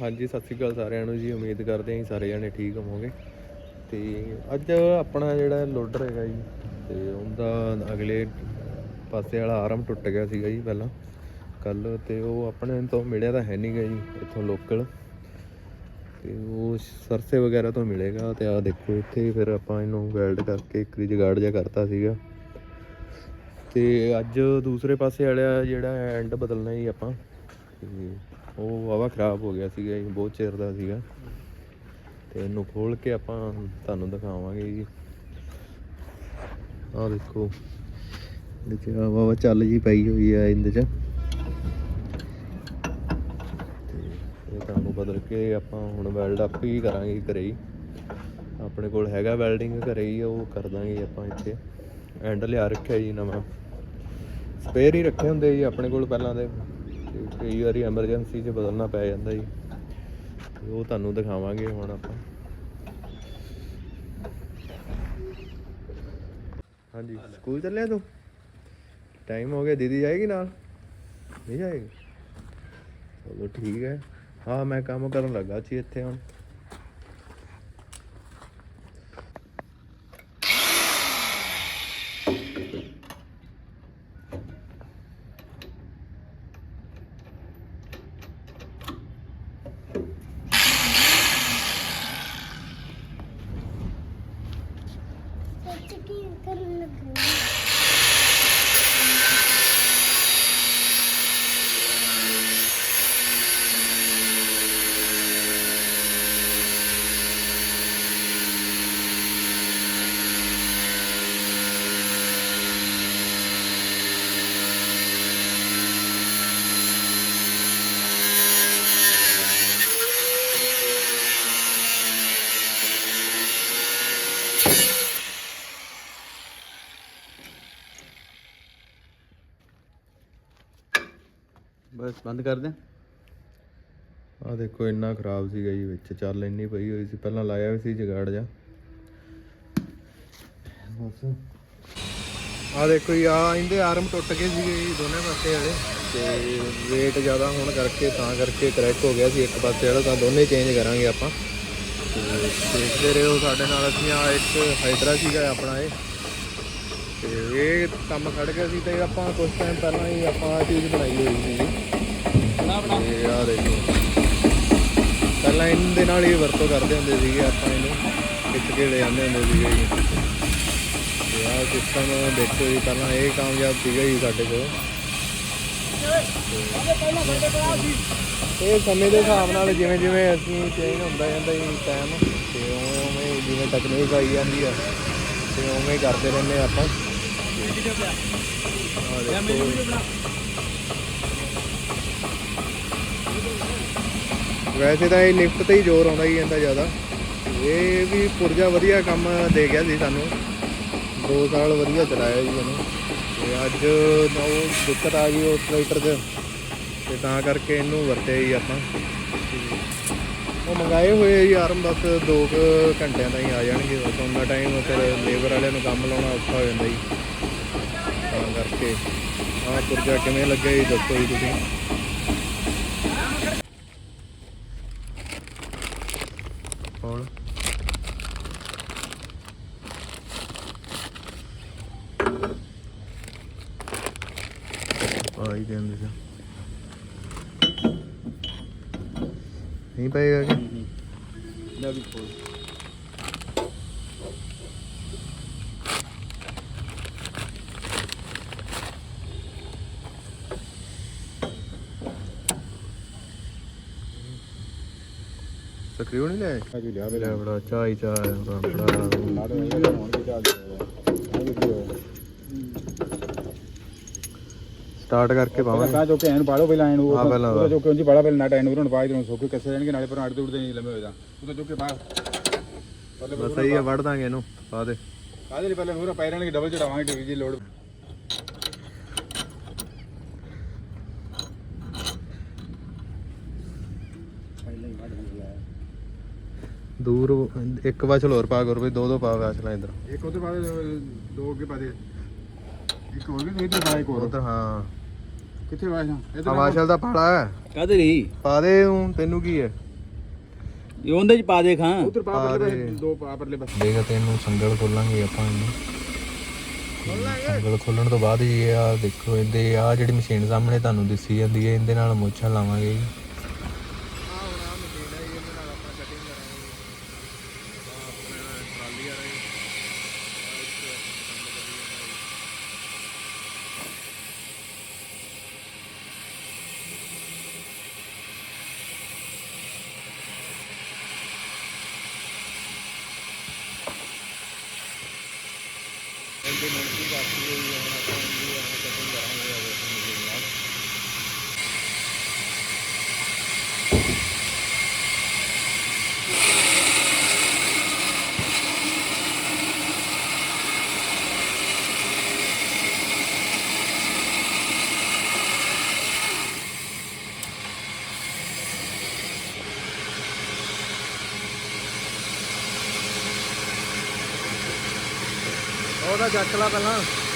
ਹਾਂਜੀ, ਸਤਿ ਸ਼੍ਰੀ ਅਕਾਲ ਸਾਰਿਆਂ ਨੂੰ ਜੀ। ਉਮੀਦ ਕਰਦੇ ਹਾਂ ਜੀ ਸਾਰੇ ਜਣੇ ਠੀਕ ਹੋਵੋਗੇ। ਤੇ ਅੱਜ ਆਪਣਾ ਜਿਹੜਾ ਲੋਡਰ ਹੈਗਾ ਜੀ, ਤੇ ਉਹਦਾ ਅਗਲੇ ਪਾਸੇ ਵਾਲਾ ਆਰਮ ਟੁੱਟ ਗਿਆ ਸੀਗਾ ਜੀ ਪਹਿਲਾਂ। ਕੱਲ ਤੇ ਉਹ ਆਪਣੇ ਤੋਂ ਮਿਲਿਆ ਤਾਂ ਹੈ ਨਹੀਂਗਾ ਜੀ, ਇੱਥੋਂ ਲੋਕਲ ਤੇ ਉਹ ਸਰਸੇ ਵਗੈਰਾ ਤੋਂ ਮਿਲੇਗਾ ਤੇ ਆ ਦੇਖੋ, ਇੱਥੇ ਫਿਰ ਆਪਾਂ ਇਹਨੂੰ ਵੈਲਡ ਕਰਕੇ ਇੱਕ ਜਗਾੜ ਜਿਹਾ ਕਰਤਾ ਸੀਗਾ। ਤੇ ਅੱਜ ਦੂਸਰੇ ਪਾਸੇ ਵਾਲਾ ਜਿਹੜਾ ਐਂਡ ਬਦਲਣਾ ਜੀ ਆਪਾਂ। ਉਹ ਵਾਵਾ ਖਰਾਬ ਹੋ ਗਿਆ ਸੀਗਾ ਜੀ, ਬਹੁਤ ਚਿਰ ਦਾ ਸੀਗਾ। ਤੇ ਇਹਨੂੰ ਖੋਲ ਕੇ ਆਪਾਂ ਤੁਹਾਨੂੰ ਦਿਖਾਵਾਂਗੇ ਜੀ। ਆਹ ਦੇਖੋ, ਇਹਦੇ ਚ ਵਾਵਾ ਚੱਲ ਜੀ ਪਈ ਹੋਈ ਆ ਇਹਦੇ ਚ। ਤੇ ਇਹ ਤੁਹਾਨੂੰ ਬਦਲ ਕੇ ਆਪਾਂ ਹੁਣ ਵੈਲਡ ਅਪ ਹੀ ਕਰਾਂਗੇ ਘਰੇ ਹੀ। ਆਪਣੇ ਕੋਲ ਹੈਗਾ ਵੈਲਡਿੰਗ ਘਰੇ ਹੀ, ਉਹ ਕਰ ਦਾਂਗੇ ਆਪਾਂ ਇੱਥੇ। ਐਂਡ ਲਿਆ ਰੱਖਿਆ ਜੀ ਨਵਾਂ। ਸਪੇਅਰ ਹੀ ਰੱਖੇ ਹੁੰਦੇ ਜੀ ਆਪਣੇ ਕੋਲ ਪਹਿਲਾਂ ਦੇ। ਕਈ ਵਾਰੀ ਐਮਰਜੈਂਸੀ 'ਚ ਬਦਲਣਾ ਪੈ ਜਾਂਦਾ ਜੀ। ਉਹ ਤੁਹਾਨੂੰ ਦਿਖਾਵਾਂਗੇ ਹੁਣ ਆਪਾਂ। ਹਾਂਜੀ, ਸਕੂਲ ਚੱਲਿਆ ਤੂੰ? ਟਾਈਮ ਹੋ ਗਿਆ, ਦੀਦੀ ਜਾਏਗੀ ਨਾਲ? ਨਹੀਂ ਜਾਏਗੀ? ਚਲੋ ਠੀਕ ਹੈ। ਹਾਂ ਮੈਂ ਕੰਮ ਕਰਨ ਲੱਗਾ ਸੀ ਇੱਥੇ ਹੁਣ। ਸੱਚ ਕੀ ਕਰਨ ਲੱਗਾ। ਬਸ ਬੰਦ ਕਰ ਦੇ। ਆ ਦੇਖੋ, ਇੰਨਾ ਖਰਾਬ ਸੀਗਾ ਜੀ ਵਿੱਚ। ਚੱਲ ਇੰਨੀ ਪਈ ਹੋਈ ਸੀ। ਪਹਿਲਾਂ ਲਾਇਆ ਵੀ ਸੀ ਜਗਾੜ ਜਾ। ਬਸ। ਆ ਦੇਖੋ ਜੀ ਆ ਇਹਦੇ ਆਰਮ ਟੁੱਟ ਗਏ ਸੀਗੇ ਜੀ ਦੋਨੇ ਪਾਸੇ ਵਾਲੇ। ਤੇ weight ਜ਼ਿਆਦਾ ਹੋਣ ਕਰਕੇ ਤਾਂ ਕਰਕੇ ਕਰੈਕ ਹੋ ਗਿਆ ਸੀ ਇੱਕ ਪਾਸੇ ਵਾਲਾ। ਤਾਂ ਦੋਨੇ ਚੇਂਜ ਕਰਾਂਗੇ ਆਪਾਂ। ਤੇ ਦੇਖਦੇ ਰਹੋ ਸਾਡੇ ਨਾਲ। ਅਸੀਂ ਆ ਇੱਕ ਹਾਈਡਰਾ ਸੀਗਾ ਆਪਣਾ ਇਹ। ਤੇ ਇਹ ਕੰਮ ਖੜ ਗਿਆ ਸੀ ਤੇ ਆਪਾਂ ਕੁਝ ਟਾਈਮ ਪਹਿਲਾਂ ਹੀ ਆਪਾਂ ਆਹ ਚੀਜ਼ ਬਣਾਈ ਹੋਈ ਸੀ। ਤੇ ਆਹ ਦੇਖੋ। ਪਹਿਲਾਂ ਇਹਦੇ ਨਾਲ ਹੀ ਵਰਤੋਂ ਕਰਦੇ ਹੁੰਦੇ ਸੀਗੇ ਆਪਾਂ ਇਹਨੂੰ। ਖਿੱਚ ਕੇ ਲੈ ਜਾਂਦੇ ਹੁੰਦੇ ਸੀਗੇ ਜੀ। ਤੇ ਆਹ ਸਿਸਟਮ ਦੇਖੋ ਜੀ, ਪਹਿਲਾਂ ਇਹ ਕਾਮਯਾਬ ਸੀਗਾ ਜੀ ਸਾਡੇ ਕੋਲ। ਇਹ ਸਮੇਂ ਦੇ ਹਿਸਾਬ ਨਾਲ ਜਿਵੇਂ ਜਿਵੇਂ ਅਸੀਂ ਚੇਂਜ ਹੁੰਦਾ ਜਾਂਦਾ ਜੀ ਟਾਈਮ ਤੇ ਉਵੇਂ ਉਵੇਂ ਜਿਵੇਂ ਤਕਨੀਕ ਆਈ ਜਾਂਦੀ ਆ, ਤੇ ਉਵੇਂ ਹੀ ਕਰਦੇ ਰਹਿੰਦੇ ਆਪਾਂ। ਵੈਸੇ ਤਾਂ ਇਹ ਲਿਫਟ ਤੇ ਹੀ ਜ਼ੋਰ ਆਉਂਦਾ ਹੀ ਜਾਂਦਾ ਜ਼ਿਆਦਾ। ਇਹ ਵੀ ਪੁਰਜਾ ਵਧੀਆ ਕੰਮ ਦੇ ਗਿਆ ਸੀ ਸਾਨੂੰ। 2 ਸਾਲ ਵਧੀਆ ਚਲਾਇਆ ਜੀ ਇਹਨੂੰ। ਤੇ ਅੱਜ ਉਹ ਦਿੱਕਤ ਆ ਗਈ ਉਸ ਟਰੈਕਟਰ 'ਚ। ਤੇ ਤਾਂ ਕਰਕੇ ਇਹਨੂੰ ਵਰਤਿਆ ਜੀ ਆਪਾਂ। ਉਹ ਮੰਗਾਏ ਹੋਏ ਜੀ ਆਰਮ ਬਸ 2 ਘੰਟਿਆਂ ਦਾ ਹੀ ਆ ਜਾਣਗੇ। ਬਸ ਉਹਨਾਂ ਟਾਈਮ ਫਿਰ ਲੇਬਰ ਵਾਲਿਆਂ ਨੂੰ ਕੰਮ ਲਾਉਣਾ ਔਖਾ ਹੋ ਜਾਂਦਾ ਜੀ। ਤਾਂ ਕਰਕੇ। ਆਹ ਪੁਰਜਾ ਕਿਵੇਂ ਲੱਗਿਆ ਜੀ, ਦੱਸੋ ਜੀ ਤੁਸੀਂ। ਹੁਣ ਆਈ ਜਾਂਦੇ ਸੀ। ਨਹੀਂ ਪਏਗਾ ਕਿ? ਲੈ ਵੀ ਖੋਲ ਸਕਰੀਓ ਨਹੀਂ ਲੈ ਲਿਆ ਲੈ ਬੜਾ ਹੀ ਚਾਹ ਬੜਾ ਸਟਾਰਟ ਕਰਕੇ ਪਾਵਾਂਗੇ ਕਾ ਜੋ ਕਿ ਐਨ ਪਾੜੋ ਪਹਿਲਾਂ ਐਨ ਉਹ ਹਾਂ, ਪਹਿਲਾਂ ਉਹ ਜੋ ਕਿ ਉਂਝ ਪਾੜਾ ਪਹਿਲਾਂ ਨਾਟ ਐਨ ਉਹਨਾਂ ਪਾਈ ਦੇ ਸੋਕੇ ਕੱਸੇ ਰਹਿਣਗੇ ਨਾਲੇ ਪਰ ਅੜਦੇ ਉੜਦੇ ਨਹੀਂ ਲੰਮੇ ਉਹ ਤਾਂ ਜੋ ਕਿ ਬਾਹਰ ਬਸ ਸਹੀ ਹੈ ਵੜ ਦਾਂਗੇ ਇਹਨੂੰ ਪਾ ਦੇ। ਕਾਹਦੇ ਲਈ ਪਹਿਲੇ ਨੂਰਾ ਪੈ ਰਹਿਣਗੇ ਡਬਲ ਚੜਾਵਾਂਗੇ ਟੀਵੀ ਦੀ ਲੋਡ ਦੂਰ ਇੱਕ ਵਾਸ਼ਲ ਹੋਰ ਪਾ ਗੁਰਵੇ ਦੋ ਦੋ ਪਾ ਵਾਸ਼ਲਾਂ ਇਧਰ। ਇੱਕ ਉਧਰ ਬਾਅਦ ਦੋ ਅੱਗੇ ਪਾ ਦੇ। ਇੱਕ ਹੋਰ ਵੀ ਇਧਰ ਪਾ ਇੱਕ ਹੋਰ। ਉਧਰ ਹਾਂ। ਕਿੱਥੇ ਵਾਸ਼ਾਂ? ਇਧਰ ਵਾਸ਼ਲ ਦਾ ਪਾੜਾ ਕਾਦੇ ਲਈ? ਪਾ ਦੇ ਤੂੰ ਤੈਨੂੰ ਕੀ ਹੈ? ਇਹ ਉਹਦੇ ਚ ਪਾ ਦੇ ਖਾਂ। ਉਧਰ ਪਾ ਪਰਲੇ ਦੋ। ਪਾ ਪਰਲੇ ਬਸ ਦੇਗਾ ਤੈਨੂੰ ਸੰਗਲ ਖੋਲਾਂਗੇ ਆਪਾਂ ਇਹਨੂੰ। ਸੰਗਲ ਖੋਲਣ ਤੋਂ ਬਾਅਦ ਇਹ ਆ ਦੇਖੋ ਇਹਦੇ ਆ ਜਿਹੜੀ ਮਸ਼ੀਨ ਸਾਹਮਣੇ ਤੁਹਾਨੂੰ ਦਿਸੀ ਜਾਂਦੀ ਹੈ ਇਹਦੇ ਨਾਲ ਮੋਛਾਂ ਲਾਵਾਂਗੇ। ਉਹਦਾ ਜੱਟ ਪਹਿਲਾਂ।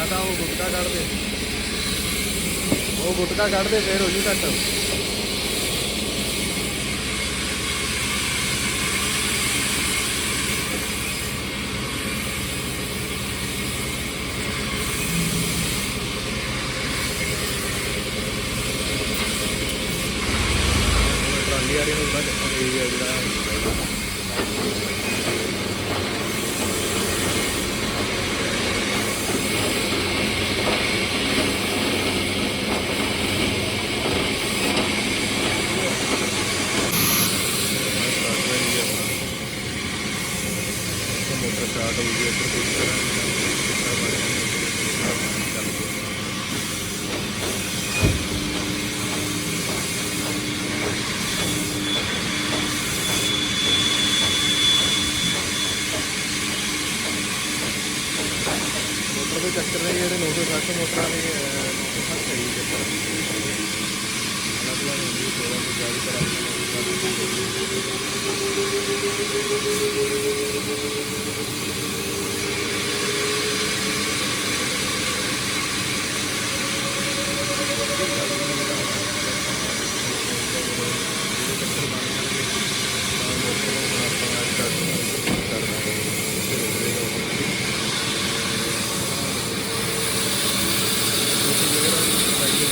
ਜਾਂ ਤਾਂ ਉਹ ਗੁਟਕਾ ਕੱਢਦੇ। ਉਹ ਗੁਟਕਾ ਕੱਢਦੇ ਫੇਰ ਹੋ ਜੂ ਘੱਟ। ਦੇ ਚੱਕਰ ਨੇ ਜਿਹੜੇ 960 ਮੋਟਰਾਂ ਨੇ 960 ਸਹੀ ਚੱਕਰ ਅਲੱਗ-ਅਲੱਗ ਹੁੰਦੀ ਹੈ ਕੋਲਾਂ ਤੋਂ ਜਾਰੀ ਕਰਾਉਣਾ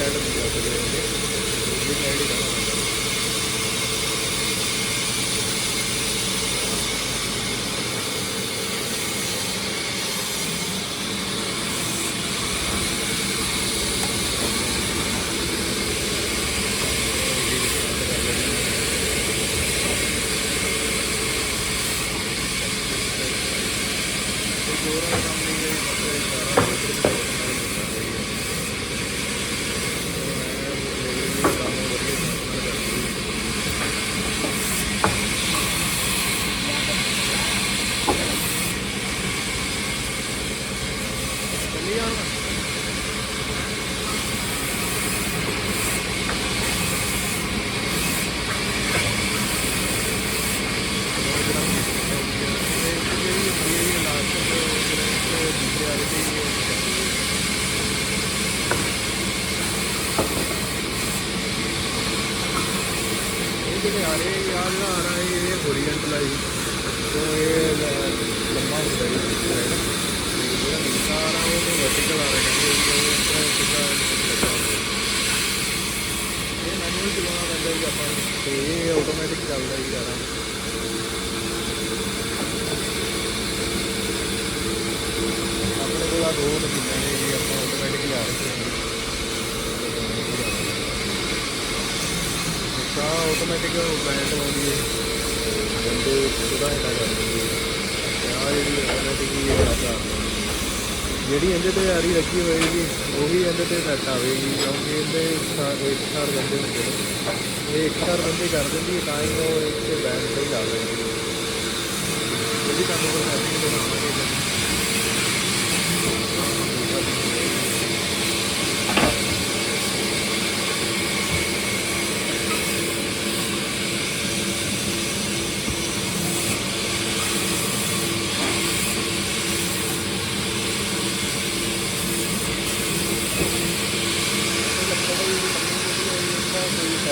ਆਪਾਂ ਪਰਲੀ ਸਾਈਡ ਨਹੀਂ ਜਾ ਸਕਦੇ ਹੈਗੇ ਦੂਜੀ ਸਾਈਡ ਹੀ ਜਾਣਾ ਹੁੰਦਾ ਜਿਹੜੇ ਆ ਰਹੇ ਯਾਰ ਜਿਹੜਾ ਆ ਰਿਹਾ ਇਹ ਹੋਰੀਜ਼ੌਂਟਲ ਹੈ ਜੀ। ਤੋਂ ਇਹ ਲ- ਲੰਮਾ ਹੁੰਦਾ ਹੈ ਜੀ ਥ੍ਰੈਡ ਤੇ ਜਿਹੜਾ ਨੀਚਾ ਆ ਰਿਹਾ ਉਹ ਵਰਟੀਕਲ ਆ ਰਿਹਾ ਹੈ ਉਹ ਇਸ ਤਰ੍ਹਾਂ ਸਿੱਧਾ ਲੱਗਾ ਹੁੰਦਾ ਹੈ। ਇਹ ਮੈਨੂਅਲ ਚਲਾਉਣਾ ਪੈਂਦਾ ਜੀ ਆਪਾਂ ਤੇ ਇਹ ਆਟੋਮੈਟਿਕ ਚੱਲਦਾ ਜੀ ਜ਼ਿਆਦਾ ਆਪਣੇ ਕੋਲ ਆ ਦੋ ਮਸ਼ੀਨਾਂ ਨੇ ਜੀ ਆਪਾਂ ਆਟੋਮੈਟਿਕ ਲਿਆ ਰੱਖੀਆਂ ਨੇ ਤਾਂ ਆਟੋਮੈਟਿਕ ਬੈਂਡ ਲਾਉਂਦੀ ਹੈ। ਬੰਦੇ ਸੁਧਾ ਹੈਗਾ ਕਰ ਹੈ ਤੇ ਆਹ ਜਿਹੜੀ ਆਟੋਮੈਟਿਕ ਹੀ ਹੈ ਜਿਹੜੀ ਇਹਦੇ ਤੇ ਆਰੀ ਰੱਖੀ ਹੋਏਗੀ, ਉਹੀ ਇਹਦੇ ਤੇ ਸੈੱਟ ਆਵੇਗੀ। ਕਿਉਂਕਿ ਇਹਦੇ ਇੱਕ ਸਾਰ ਬੰਦੇ ਹੁੰਦੇ ਨੇ। ਇਹ ਇੱਕ ਸਾਰ ਬੰਦੇ ਕਰ ਦਿੰਦੀ ਹੈ, ਤਾਂ ਹੀ ਉਹ ਇੱਥੇ ਤੇ ਹੀ ਆ ਜਾਂਦੀ ਹੈ ਜਿਹੜੀ ਤੁਹਾਨੂੰ ਕੋਈ ਸੈਟਿੰਗ ਦੇ ਨਾਲ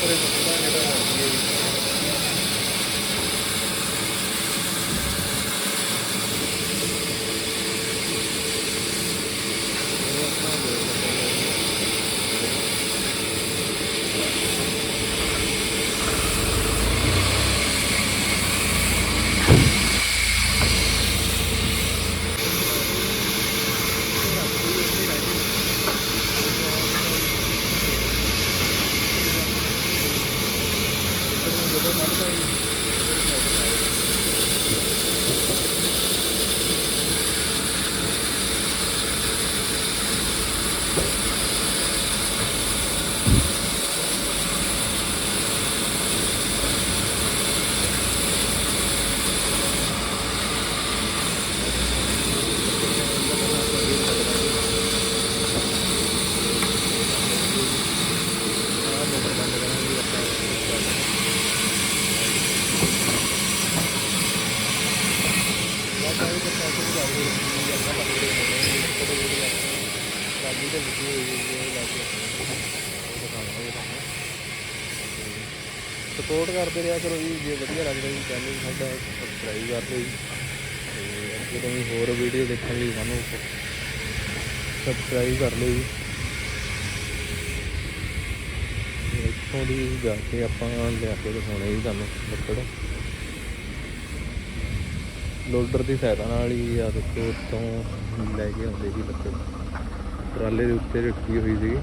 করে দেবো ಮಾಡ್ತಾ ಇದ್ದೀನಿ ਸਪੋਰਟ ਕਰਦੇ ਰਿਹਾ ਕਰੋ ਜੀ, ਜੇ ਵਧੀਆ ਲੱਗਦਾ ਜੀ ਚੈਨਲ ਸਾਡਾ ਸਬਸਕ੍ਰਾਈਬ ਕਰ ਲਓ ਜੀ। ਤੇ ਅੱਗੇ ਤੋਂ ਵੀ ਹੋਰ ਵੀਡੀਓ ਦੇਖਣ ਲਈ ਸਾਨੂੰ ਸਬਸਕ੍ਰਾਈਬ ਕਰ ਲਓ ਜੀ। ਇੱਥੋਂ ਦੀ ਜਾ ਕੇ ਆਪਾਂ ਲਿਆ ਕੇ ਦਿਖਾਉਣੇ ਜੀ ਤੁਹਾਨੂੰ ਲੱਕੜ। ਲੋਡਰ ਦੀ ਸਹਾਇਤਾ ਨਾਲ ਹੀ ਆ ਦੇਖੋ ਉੱਤੋਂ ਲੈ ਕੇ ਆਉਂਦੇ ਸੀ ਲੱਕੜ ਟਰਾਲੇ ਦੇ ਉੱਤੇ ਰੱਖੀ ਹੋਈ ਸੀ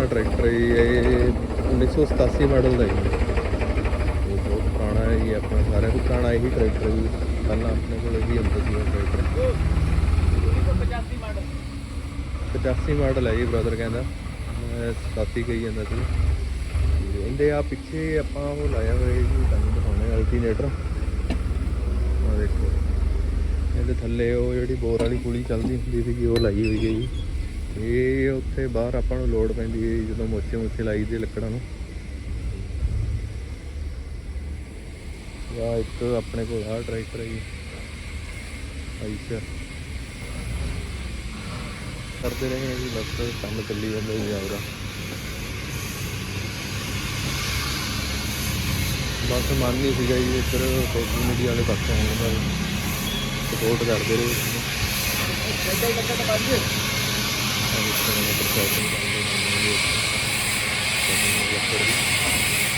ਆ ਟਰੈਕਟਰ ਹੈ ਜੀ, ਇਹ 1987 ਮਾਡਲ ਦਾ ਹੈ ਇਹ ਬਹੁਤ ਪੁਰਾਣਾ ਹੈ ਜੀ ਆਪਣਾ ਸਾਰਿਆਂ ਤੋਂ ਪੁਰਾਣਾ ਇਹੀ ਟਰੈਕਟਰ ਹੈ ਪਹਿਲਾਂ ਆਪਣੇ ਕੋਲ ਇਹੀ ਹੁੰਦਾ ਸੀ ਟਰੈਕਟਰ। 85 ਮਾਡਲ ਹੈ ਜੀ ਬ੍ਰਦਰ ਕਹਿੰਦਾ। ਮੈਂ 87 ਕਹੀ ਜਾਂਦਾ ਸੀ। ਤੇ ਇਹਦੇ ਆ ਪਿੱਛੇ ਆਪਾਂ ਉਹ ਲਾਇਆ ਹੋਇਆ ਜੀ ਤੁਹਾਨੂੰ ਦਿਖਾਉਣੇ ਅਲਟਰਨੇਟਰ ਆ ਦੇਖੋ। ਇਹਦੇ ਥੱਲੇ ਉਹ ਜਿਹੜੀ ਬੋਰ ਵਾਲੀ ਪੁਲੀ ਚੱਲਦੀ ਹੁੰਦੀ ਸੀਗੀ ਉਹ ਲਾਈ ਹੋਈ ਹੈ ਜੀ। ਇਹ ਉੱਥੇ ਬਾਹਰ ਆਪਾਂ ਨੂੰ ਲੋਡ ਪੈਂਦੀ ਹੈ ਜੀ, ਜਦੋਂ ਮੋਚੇ ਮੋਚੇ ਲਾਈ ਦੇ ਲੱਕੜਾਂ ਨੂੰ। ਆ ਇੱਕ ਆਪਣੇ ਕੋਲ ਆ ਟਰੈਕਟਰ ਹੈ ਜੀ। ਕਰਦੇ ਰਹੇ ਜੀ, ਬਸ ਕੰਮ ਚੱਲੀ ਜਾਂਦਾ ਜੀ ਆਪਦਾ। ਬਸ ਮਨ ਨਹੀਂ ਸੀਗਾ ਜੀ, ਇੱਧਰ ਸੋਸ਼ਲ ਮੀਡੀਆ ਵਾਲੇ ਪਾਸੇ ਆਉਣ ਦਾ। ਸਪੋਰਟ ਕਰਦੇ ਰਹੇ। kita akan berusaha untuk mengambil dan mengambil dan